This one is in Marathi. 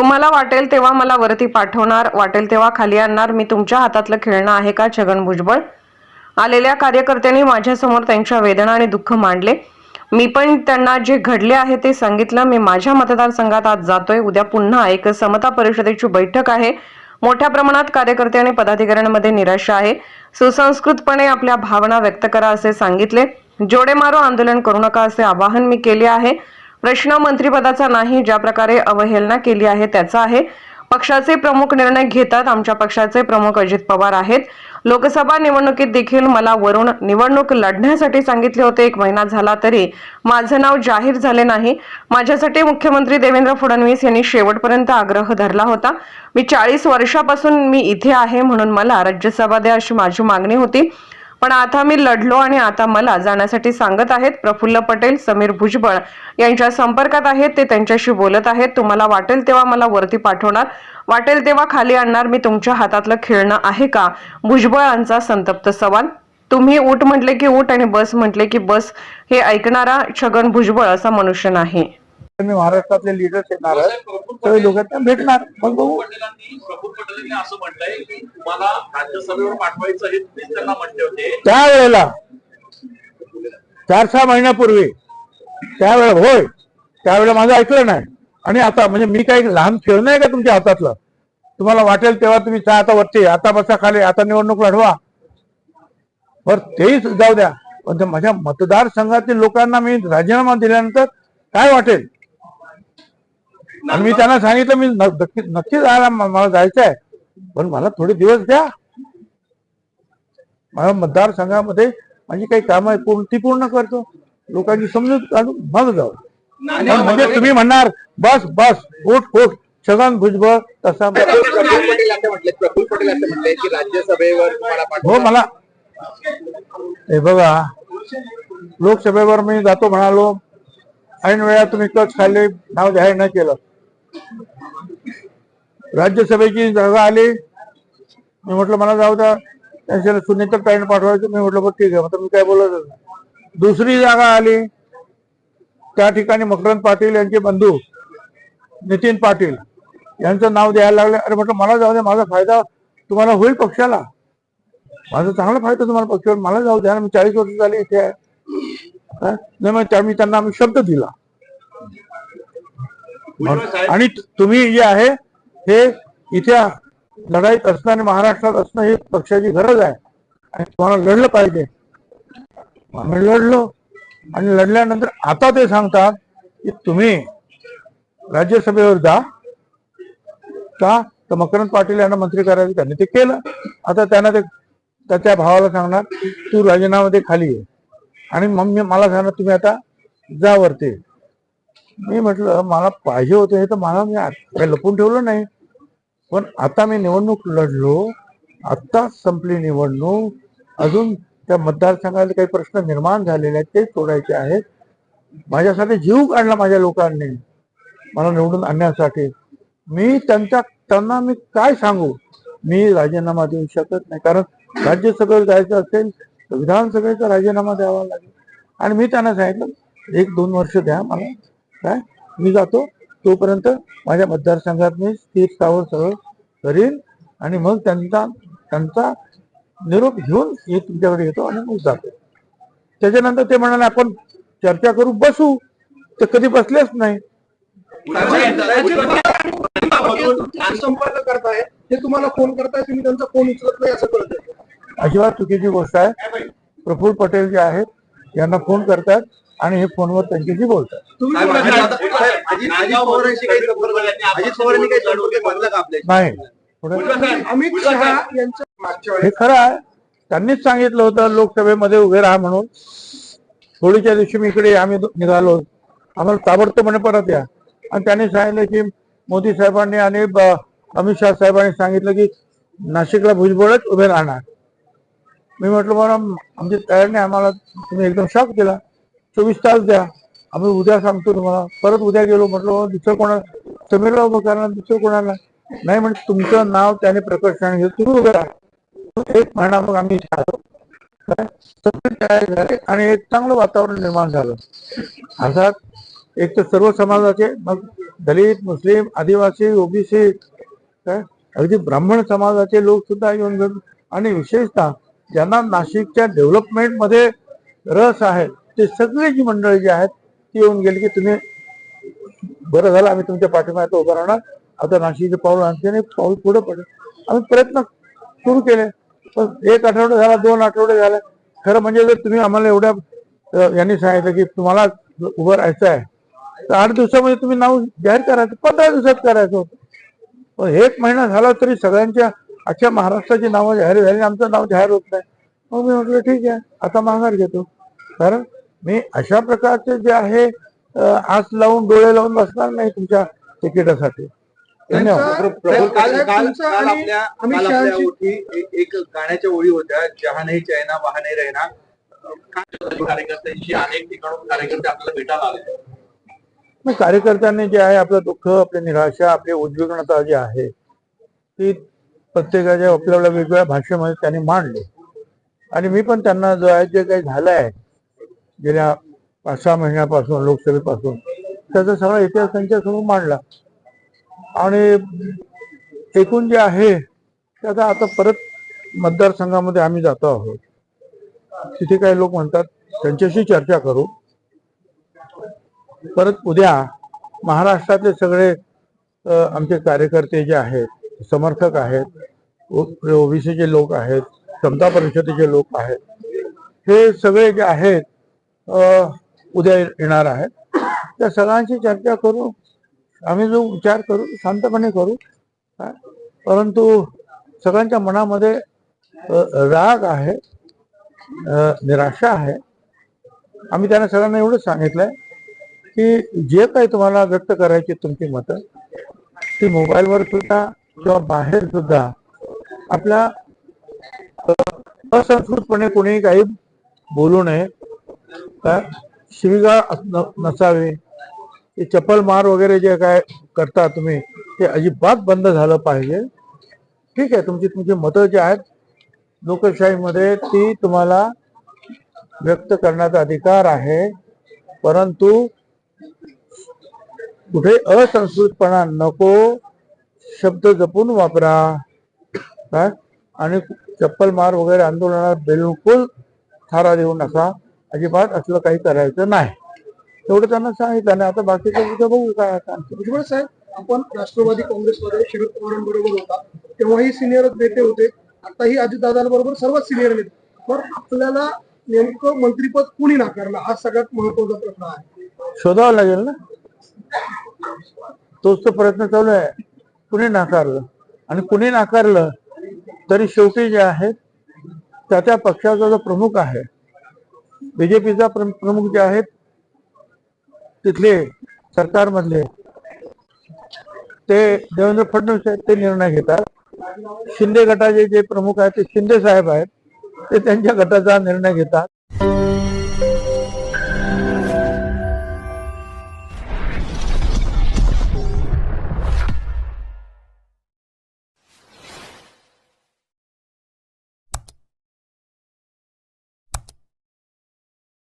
तुम्हाला वाटेल तेव्हा मला वरती पाठवणार वाटेल तेव्हा खाली आणणार. मी तुमच्या हातातलं खेळणं आहे का छगन भुजबळ? आलेल्या कार्यकर्त्यांनी माझ्यासमोर त्यांच्या वेदना आणि दुःख मांडले. मी पण त्यांना जे घडले आहे ते सांगितलं. मी माझ्या मतदारसंघात आज जातोय. उद्या पुन्हा एक समता परिषदेची बैठक आहे. मोठ्या प्रमाणात कार्यकर्ते आणि पदाधिकाऱ्यांमध्ये निराशा आहे. सुसंस्कृतपणे आपल्या भावना व्यक्त करा असे सांगितले. जोडे मारो आंदोलन करू नका असे आवाहन मी केले आहे. प्रश्न मंत्रिपदाचा नाही ज्या प्रकारे अवहेलना केली आहे त्याचा आहे. पक्षाचे प्रमुख निर्णय घेतात आमच्या पक्षाचे प्रमुख अजित पवार आहेत. लोकसभा निवडणुकीत देखील मला वरून निवडणूक लढण्यासाठी सांगितले होते एक महिना झाला तरी. माझं नाव जाहीर झाले नाही. माझ्यासाठी मुख्यमंत्री देवेंद्र फडणवीस यांनी शेवटपर्यंत आग्रह धरला होता. मी चाळीस वर्षापासून मी इथे आहे म्हणून मला राज्यसभा द्या अशी माझी मागणी होती. पण आता मी लढलो आणि आता मला जाण्यासाठी सांगत आहेत प्रफुल्ल पटेल समीर भुजबळ यांच्या संपर्कात आहेत. ते त्यांच्याशी बोलत आहेत. तुम्हाला वाटेल तेव्हा मला वरती पाठवणार. वाटेल तेव्हा खाली आणणार. मी तुमच्या हातातलं खेळणं आहे का? भुजबळांचा संतप्त सवाल. तुम्ही ऊट म्हटले की ऊट आणि बस म्हटले की बस. हे ऐकणारा छगन भुजबळ असा मनुष्य नाही. मी महाराष्ट्रातले लिडर्स येणार आहेत. सगळे लोक भेटणार. मग बघू. असं म्हटलंय की तुम्हाला राज्यसभेवर पाठवायचं हे त्यांना म्हटले होते. त्यावेळेला चार सहा महिन्यापूर्वी त्यावेळेला होय त्यावेळेला माझं ऐकलं नाही. आणि आता म्हणजे मी काही लहान खेळणं आहे का तुमच्या हातातलं? तुम्हाला वाटेल तेव्हा तुम्ही चा आता वरती आता बसा खाली आता निवडणूक लढवा. बर तेही जाऊ द्या. पण माझ्या मतदारसंघातील लोकांना मी राजीनामा दिल्यानंतर काय वाटेल? आणि मी त्यांना सांगितलं मी नक्की नक्की जायला मला जायचं आहे पण मला थोडे दिवस द्या. माझ्या मतदारसंघामध्ये माझी काही कामं आहेत पूर्ण ती पूर्ण करतो. लोकांची समजूत काढून मग जाऊ. आणि म्हणजे तुम्ही म्हणणार बस बस उठ उठ छगन भुजबळ तसा हो मला हे बघा लोकसभेवर मी जातो म्हणालो. ऐन वेळा तुम्ही कच खाल्ले नाव जाहीर नाही केलं. राज्यसभेची जागा आली. मी म्हटलं मला जाऊ द्या. त्यांच्या सुनीतर ताईने पाठवायचं. मी म्हटलं बघ ठीक आहे. मी काय बोलत दुसरी जागा आली. त्या ठिकाणी मकरंद पाटील यांचे बंधू नितीन पाटील यांचं नाव द्यायला लागले. अरे म्हटलं मला जाऊ द्या. माझा फायदा तुम्हाला होईल पक्षाला. माझा चांगला फायदा तुम्हाला पक्षावर. मला जाऊ द्या. मी चाळीस वर्ष झाली इथे आहे. नाही मग त्या- मी त्यांना आम्ही शब्द दिला. आणि त- तुम्ही जे आहे हे इथे लढाईत असणं आणि महाराष्ट्रात असणं ही पक्षाची गरज आहे. आणि तुम्हाला लढलं पाहिजे. आम्ही लढलो आणि लढल्यानंतर आता ते सांगतात की तुम्ही राज्यसभेवर जा. का? तर मकरंद पाटील यांना मंत्री करायचं त्यांनी ते केलं. आता त्यांना ते त्याच्या भावाला सांगणार तू राजीनामा दे खाली ये. आणि मग मी मला सांगणार तुम्ही आता जा वरती. मी म्हटलं मला पाहिजे होते हे तर मला मी काही लपून ठेवलं नाही. पण आता मी निवडणूक लढलो आत्ताच संपली निवडणूक अजून त्या मतदारसंघातले काही प्रश्न निर्माण झालेले आहेत ते सोडायचे आहेत. माझ्यासाठी जीव काढला माझ्या लोकांनी मला निवडून आणण्यासाठी. मी त्यांच्या त्यांना मी काय सांगू? मी राजीनामा देऊ शकत नाही. कारण राज्यसभेवर जायचं असेल तर विधानसभेचा राजीनामा द्यावा लागेल. आणि मी त्यांना सांगितलं एक दोन वर्ष द्या मला. काय? मी जातो. तोपर्यंत माझ्या मतदारसंघात मी स्थिर स्थावर सगळं करीन आणि मग त्यांचा त्यांचा निरोप घेऊन हे तुमच्याकडे येतो आणि मग जातो. त्याच्यानंतर ते म्हणाले आपण चर्चा करू बसू. तर कधी बसलेच नाही. संपर्क करताय ते तुम्हाला फोन करताय तुम्ही त्यांचा फोन उचलत नाही असं अजिबात चुकीची गोष्ट आहे. प्रफुल्ल पटेल जे आहेत यांना फोन करतात. आणि हे फोनवर त्यांच्याशी बोलतात. नाही. हे खरं आहे. त्यांनीच सांगितलं होतं लोकसभेमध्ये उभे राहा म्हणून. होळीच्या दिवशी मी इकडे आम्ही निघालो. आम्हाला ताबडतोब म्हणे परत या. आणि त्यांनी सांगितलं की मोदी साहेबांनी आणि अमित शहा साहेबांनी सांगितलं की नाशिकला भुजबळच उभे राहणार. मी म्हटलं बरं आमची तयारी नाही. आम्हाला तुम्ही एकदम शॉक दिला चोवीस तास द्या. आम्ही उद्या सांगतो तुम्हाला. परत उद्या गेलो म्हटलं दुसरं कोणाला समीरला उभं करणार दुसरं कोणाला? नाही म्हणजे तुमचं नाव त्याने प्रकर्षण सांगितलं तुम्ही उभे एक महिना मग आम्ही तयार झाले आणि एक चांगलं वातावरण निर्माण झालं. अर्थात एक तर सर्व समाजाचे मग दलित मुस्लिम आदिवासी ओबीसी काय? अगदी ब्राह्मण समाजाचे लोक सुद्धा येऊन आणि विशेषतः ज्यांना नाशिकच्या डेव्हलपमेंटमध्ये रस आहे ते सगळी जी मंडळी जी आहेत ती येऊन गेली की तुम्ही बरं झालं आम्ही तुमच्या पाठीमागे उभं राहणार. आता नाशिकचे पाऊल आणखी आणि पाऊल पुढे पडेल. आम्ही प्रयत्न सुरू केले. पण एक आठवडा झाला दोन आठवडे झाले. खरं म्हणजे जर तुम्ही आम्हाला एवढ्या यांनी सांगितलं की तुम्हाला उभं राहायचं आहे तर आठ दिवसामध्ये तुम्ही नाव जाहीर करायचं पंधरा दिवसात करायचं होतं. पण एक महिना झाला तरी सगळ्यांच्या अख्ख्या महाराष्ट्राची नावं जाहीर झाली आमचं नाव जाहीर होत नाही. मग मी म्हटलं ठीक आहे आता माघार घेतो. कारण मी अशा प्रकारचे जे आहे आस लावून डोळे लावून बसणार नाही तुमच्या तिकिटासाठी. एक- गाण्याच्या ओळी होत्या जहा नाही चायना वहा नाही रहना कार्यकर्त्यांशी अनेक ठिकाणून कार्यकर्ते आपल्याला भेटायला आले. मग कार्यकर्त्यांनी जे आहे आपलं दुःख आपली निराशा आपली उद्विग्नता जी आहे ती प्रत्येकाच्या आपल्या आपल्या वेगवेगळ्या भाषेमध्ये त्यांनी मांडली. आणि मी पण त्यांना जो आहे जे काही झालं आहे गेल्या पाच सहा महिन्यापासून लोकसभेपासून. त्याचा सगळा इतिहास त्यांच्यासमोर मांडला. आणि एकूण जे आहे त्याचा आता परत मतदारसंघामध्ये आम्ही जातो आहोत. तिथे काही लोक म्हणतात त्यांच्याशी चर्चा करू. परत उद्या महाराष्ट्रातले सगळे आमचे कार्यकर्ते जे आहेत समर्थक आहेत ओबीसीचे लोक आहेत समता परिषदेचे लोक आहेत हे सगळे जे आहेत उद्या येणार आहेत. त्या सगळ्यांशी चर्चा करू. आम्ही जो विचार करू शांतपणे करू. काय? परंतु सगळ्यांच्या मनामध्ये राग आहे निराशा आहे. आम्ही त्यांना सगळ्यांना एवढंच सांगितलंय की जे काही तुम्हाला व्यक्त करायची तुमची मतं ती मोबाईलवर सुद्धा किंवा बाहेर सुद्धा आपल्या असंस्कृतपणे कोणी काही बोलू नये. काय शिवीगाळ नसावी. ते चप्पल मार वगैरे जे काय करता तुम्ही ते अजिबात बंद झालं पाहिजे. ठीक आहे तुमची तुमची मतं जी आहेत लोकशाहीमध्ये ती तुम्हाला व्यक्त करण्याचा अधिकार आहे. परंतु कुठे असंस्कृतपणा नको शब्द जपून वापरा. काय आणि चप्पल मार वगैरे आंदोलनात बिलकुल थारा देऊ नका. अजिबात असलं काही करायचं नाही. एवढं त्यांना सांगितलं आणि आता बाकीचं उद्या बघू काय आता. भुजबळ साहेब आपण राष्ट्रवादी काँग्रेसमध्ये शरद पवारांबरोबर होता. तेव्हाही सिनियर नेते होते. आताही अजितदादांबरोबर सर्वच सिनियर नेते. पण आपल्याला नेमकं मंत्रीपद कुणी नाकारलं? हा सगळ्यात महत्त्वाचा प्रश्न आहे. शोधावं लागेल ना? तोच तर प्रयत्न चालू आहे. कुणी नाकारलं? आणि कुणी नाकारलं तरी शेवटी जे आहे त्या त्या पक्षाचा जो प्रमुख आहे बीजेपीचा प्रमुख जे आहेत तिथले सरकारमधले ते देवेंद्र फडणवीस आहेत ते निर्णय घेतात. शिंदे गटाचे जे प्रमुख आहेत ते शिंदे साहेब आहेत ते त्यांच्या गटाचा निर्णय घेतात.